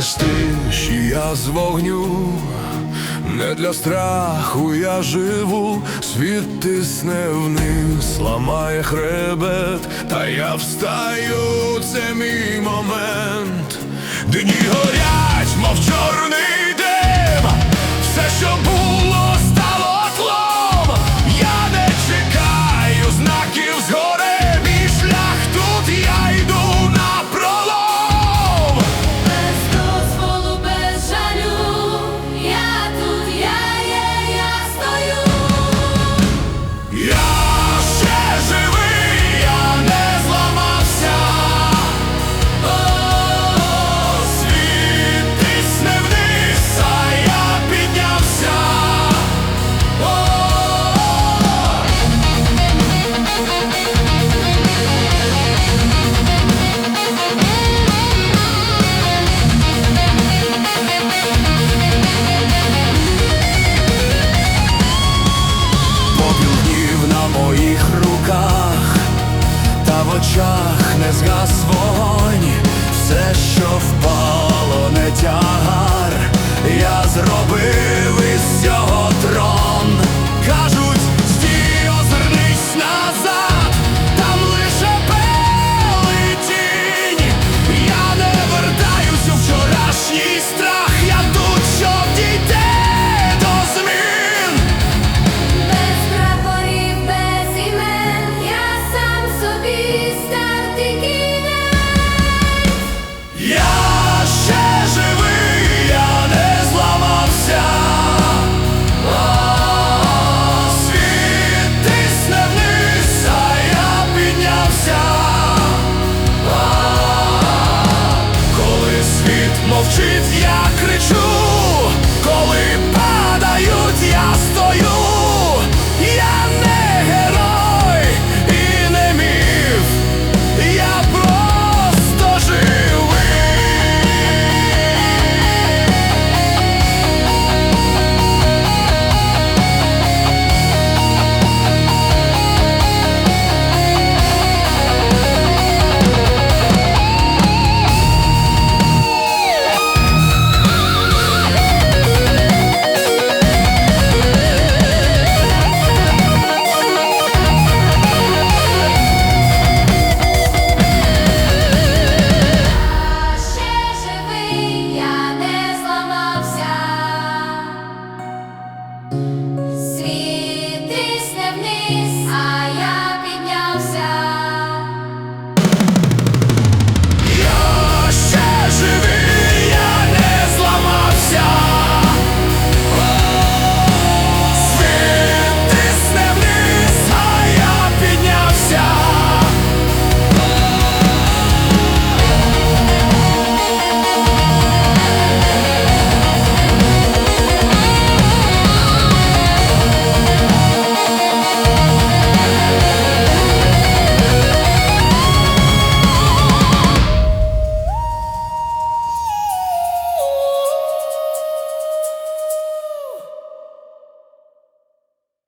Через я з вогню, не для страху я живу, світ тисне вниз, ламає хребет, та я встаю, це мій момент, дні горять, мов чорний. очах не згас вогонь, все, що впало, не тягар. навчить я.